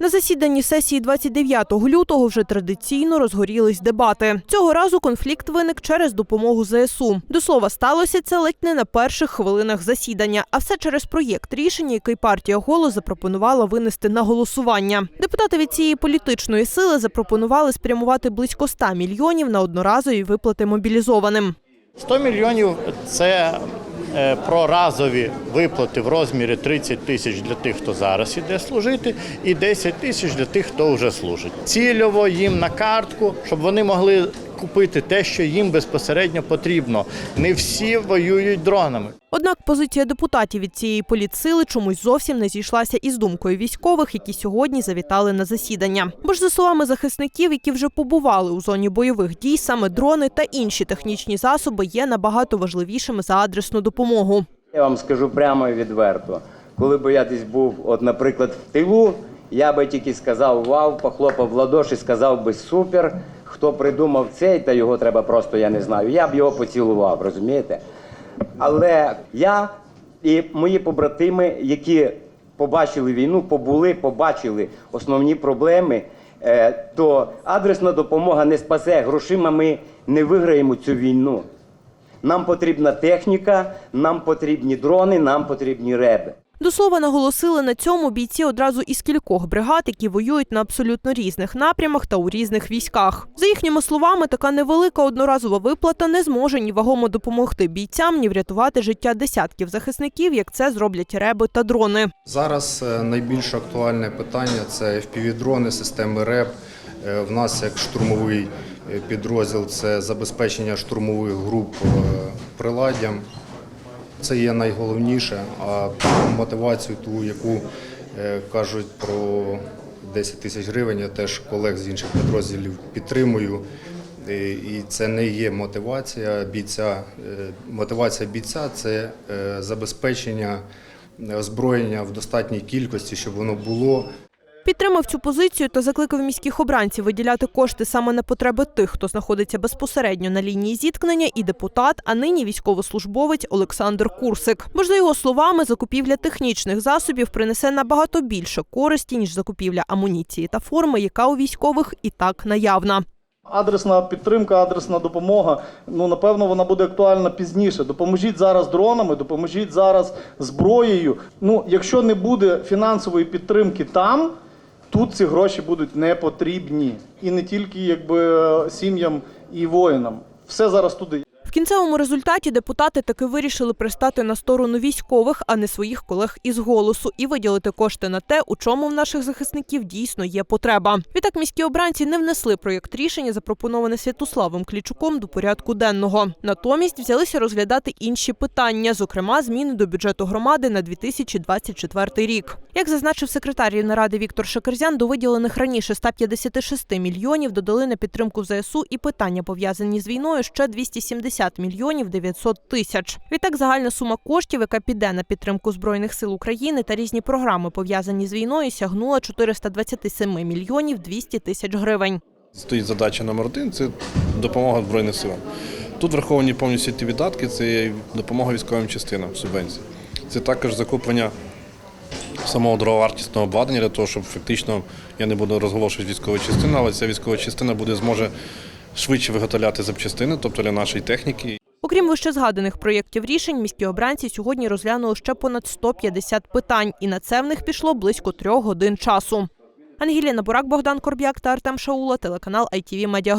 На засіданні сесії 29 лютого вже традиційно розгорілись дебати. Цього разу конфлікт виник через допомогу ЗСУ. До слова, сталося це ледь не на перших хвилинах засідання, а все через проєкт рішення, який партія «Голос» запропонувала винести на голосування. Депутати від цієї політичної сили запропонували спрямувати близько 100 мільйонів на одноразові виплати мобілізованим. 100 мільйонів це е, про разові виплати в розмірі 30 тисяч для тих, хто зараз іде служити, і 10 тисяч для тих, хто вже служить. Цільово їм на картку, щоб вони могли купити те, що їм безпосередньо потрібно. Не всі воюють дронами. Однак позиція депутатів від цієї політсили чомусь зовсім не зійшлася із думкою військових, які сьогодні завітали на засідання. Бо ж за словами захисників, які вже побували у зоні бойових дій, саме дрони та інші технічні засоби є набагато важливішими за адресну допомогу. Я вам скажу прямо і відверто. Коли б я десь був, от, наприклад, в тилу, я би тільки сказав вау, похлопав в ладоші, сказав би супер. Хто придумав цей, та його треба просто, я не знаю. Я б його поцілував, розумієте? Але я і мої побратими, які побачили війну, побули, побачили основні проблеми, е, то адресна допомога не спасе. Грошима ми не виграємо цю війну. Нам потрібна техніка, нам потрібні дрони, нам потрібні реби. До слова, наголосили на цьому бійці одразу із кількох бригад, які воюють на абсолютно різних напрямах та у різних військах. За їхніми словами, така невелика одноразова виплата не зможе ні вагомо допомогти бійцям, ні врятувати життя десятків захисників, як це зроблять реби та дрони. Зараз е, найбільш актуальне питання це FPV-дрони, системи РЕП. Е, В нас як штурмовий е, підрозділ це забезпечення штурмових груп приладдям. Це є найголовніше, а мотивацію ту, яку е, кажуть про 10 тисяч гривень, я теж колег з інших підрозділів підтримую. І і це не є мотивація бійця. Е, Мотивація бійця це е, забезпечення озброєння в достатній кількості, щоб воно було. Підтримав цю позицію та закликав міських обранців виділяти кошти саме на потреби тих, хто знаходиться безпосередньо на лінії зіткнення, і депутат, а нині військовослужбовець Олександр Курсик. Бо ж за його словами, закупівля технічних засобів принесе набагато більше користі ніж закупівля амуніції та форми, яка у військових і так наявна. Адресна підтримка, адресна допомога. Ну напевно, вона буде актуальна пізніше. Допоможіть зараз дронами, допоможіть зараз зброєю. Ну, якщо не буде фінансової підтримки там, тут ці гроші будуть не потрібні. І не тільки якби сім'ям і воїнам. Все зараз туди. В кінцевому результаті депутати таки вирішили пристати на сторону військових, а не своїх колег із голосу, і виділити кошти на те, у чому в наших захисників дійсно є потреба. Відтак міські обранці не внесли проєкт рішення, запропоноване Святославом Клічуком до порядку денного. Натомість взялися розглядати інші питання, зокрема зміни до бюджету громади на 2024 рік. Як зазначив секретар Рівнеради Віктор Шакерзян, до виділених раніше 156 мільйонів додали на підтримку ЗСУ і питання пов'язані з війною ще 270 мільйонів 900 тисяч. Відтак загальна сума коштів, яка піде на підтримку збройних сил України та різні програми пов'язані з війною, сягнула 427 мільйонів 200 тисяч гривень. Стоїть задача номер один це допомога Збройним силам. Тут враховані повністю ті видатки, це допомога військовим частинам, субвенції. Це також закуплення самого дороговартісного обладнання для того, щоб фактично я не буду розголошувати військову частину, але ця військова частина буде зможе швидше виготовляти запчастини, тобто для нашої техніки. Окрім вищезгаданих проєктів рішень, міські обранці сьогодні розглянули ще понад 150 питань, і на це в них пішло близько трьох годин часу. Ангеліна Бурак, Богдан Корб'як та Артем Шаула, телеканал ITV Media.